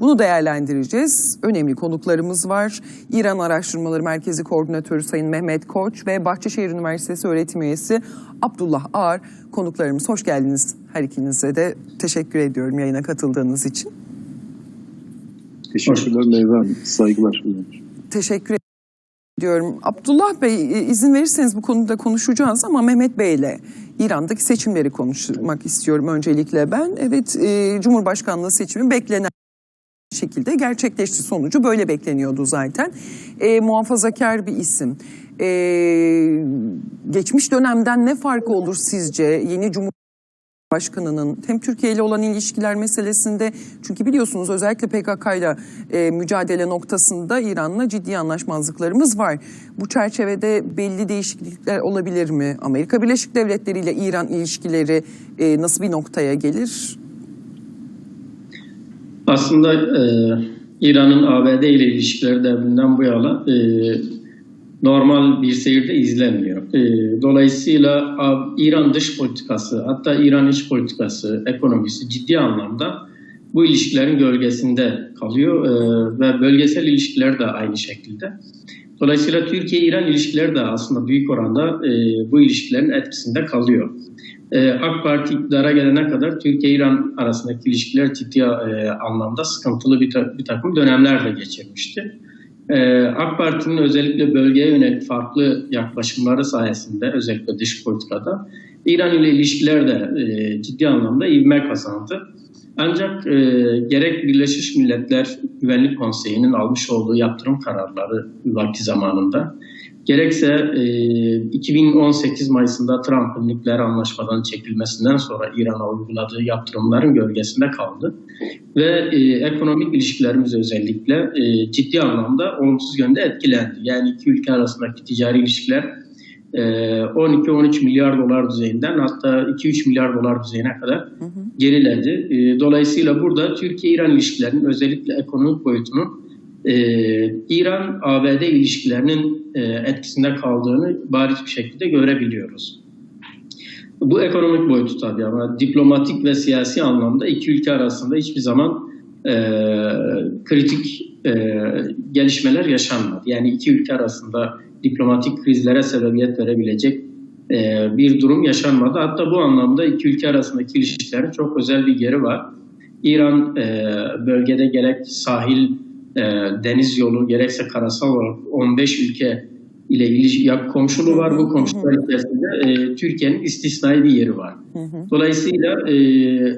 Bunu değerlendireceğiz. Önemli konuklarımız var. İran Araştırmaları Merkezi Koordinatörü Sayın Mehmet Koç ve Bahçeşehir Üniversitesi öğretim üyesi Abdullah Ağar konuklarımız. Hoş geldiniz. Her ikinize de teşekkür ediyorum yayına katıldığınız için. Teşekkürler Leyla Hanım. Saygılar. Teşekkür ediyorum. Abdullah Bey e, izin verirseniz bu konuda konuşacağız ama Mehmet Bey ile İran'daki seçimleri konuşmak istiyorum öncelikle ben. Evet e, Cumhurbaşkanlığı seçimi beklenen şekilde gerçekleşti sonucu böyle bekleniyordu zaten. E, muhafazakar bir isim. E, geçmiş dönemden ne farkı olur sizce yeni Cumhurbaşkanı'nın hem Türkiye ile olan ilişkiler meselesinde çünkü biliyorsunuz özellikle PKK ile e, mücadele noktasında İran'la ciddi anlaşmazlıklarımız var. Bu çerçevede belli değişiklikler olabilir mi? Amerika Birleşik Devletleri ile İran ilişkileri e, nasıl bir noktaya gelir? Aslında e, İran'ın ABD ile ilişkileri devrinden bu yana e, normal bir seyirde izlenmiyor. E, dolayısıyla İran dış politikası, hatta İran iç politikası, ekonomisi ciddi anlamda bu ilişkilerin gölgesinde kalıyor e, ve bölgesel ilişkiler de aynı şekilde. Dolayısıyla Türkiye-İran ilişkileri de aslında büyük oranda e, bu ilişkilerin etkisinde kalıyor. Ee, AK Parti iktidara gelene kadar Türkiye-İran arasındaki ilişkiler ciddi e, anlamda sıkıntılı bir, ta- bir takım dönemler de geçirmişti. Ee, AK Parti'nin özellikle bölgeye yönelik farklı yaklaşımları sayesinde özellikle dış politikada İran ile ilişkiler de e, ciddi anlamda ivme kazandı. Ancak e, gerek Birleşmiş Milletler Güvenlik Konseyi'nin almış olduğu yaptırım kararları vakti zamanında gerekse e, 2018 Mayıs'ında Trump'ın nükleer anlaşmadan çekilmesinden sonra İran'a uyguladığı yaptırımların gölgesinde kaldı. Ve e, ekonomik ilişkilerimiz özellikle e, ciddi anlamda olumsuz yönde etkilendi. Yani iki ülke arasındaki ticari ilişkiler 12-13 milyar dolar düzeyinden hatta 2-3 milyar dolar düzeyine kadar geriledi. E, dolayısıyla burada Türkiye-İran ilişkilerinin özellikle ekonomik boyutunun e, İran-ABD ilişkilerinin e, etkisinde kaldığını bariz bir şekilde görebiliyoruz. Bu ekonomik boyutu tabii ama diplomatik ve siyasi anlamda iki ülke arasında hiçbir zaman e, kritik e, gelişmeler yaşanmadı. Yani iki ülke arasında diplomatik krizlere sebebiyet verebilecek e, bir durum yaşanmadı. Hatta bu anlamda iki ülke arasındaki ilişkilerin çok özel bir yeri var. İran e, bölgede gerek sahil e, deniz yolu gerekse karasal olarak 15 ülke ile ilişki komşuluğu var. Bu komşular içerisinde e, Türkiye'nin istisnai bir yeri var. Dolayısıyla e,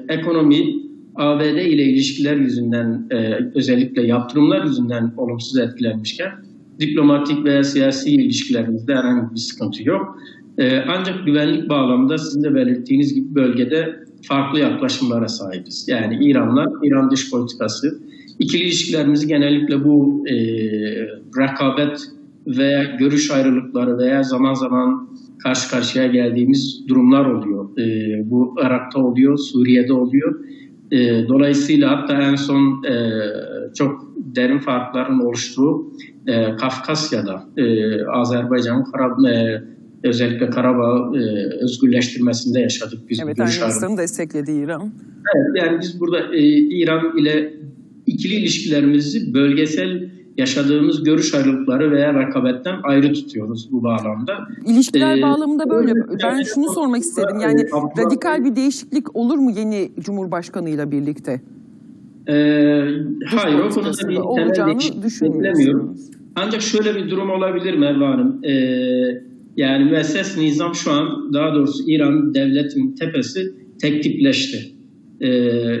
ekonomi ABD ile ilişkiler yüzünden e, özellikle yaptırımlar yüzünden olumsuz etkilenmişken diplomatik veya siyasi ilişkilerimizde herhangi bir sıkıntı yok. E, ancak güvenlik bağlamında sizin de belirttiğiniz gibi bölgede farklı yaklaşımlara sahibiz. Yani İran'la İran dış politikası, İkili ilişkilerimizi genellikle bu e, rekabet veya görüş ayrılıkları veya zaman zaman karşı karşıya geldiğimiz durumlar oluyor. E, bu Irak'ta oluyor, Suriye'de oluyor. E, dolayısıyla hatta en son e, çok derin farkların oluştuğu e, Kafkasya'da e, Azerbaycan'ın e, özellikle Karabağ e, özgürleştirmesinde yaşadık biz Evet, bu görüş Ermenistan'ı destekledi İran. Evet, yani biz burada e, İran ile ikili ilişkilerimizi bölgesel yaşadığımız görüş ayrılıkları veya rekabetten ayrı tutuyoruz bu bağlamda. İlişkiler Ee, bağlamında böyle. Ben yani- şunu sormak istedim. Yani Abdullah- radikal bir değişiklik olur mu yeni Cumhurbaşkanıyla birlikte? E, hayır o konuda bir olacağını beklemiyorum. Ancak şöyle bir durum olabilir Merve Hanım. E, yani müesses nizam şu an daha doğrusu İran devletinin tepesi tek tipleşti. E,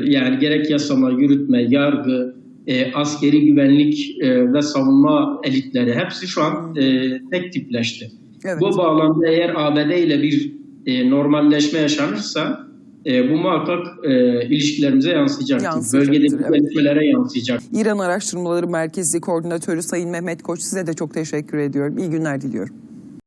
yani gerek yasama, yürütme, yargı, e, askeri güvenlik e, ve savunma elitleri hepsi şu an e, tek tipleşti. Evet. Bu bağlamda eğer ABD ile bir e, normalleşme yaşanırsa e, bu muhakkak e, ilişkilerimize yansıyacaktır. Yansıyacaktır, Bölgedeki evet. gelişmelere yansıyacak. İran Araştırmaları Merkezi Koordinatörü Sayın Mehmet Koç size de çok teşekkür ediyorum. İyi günler diliyorum.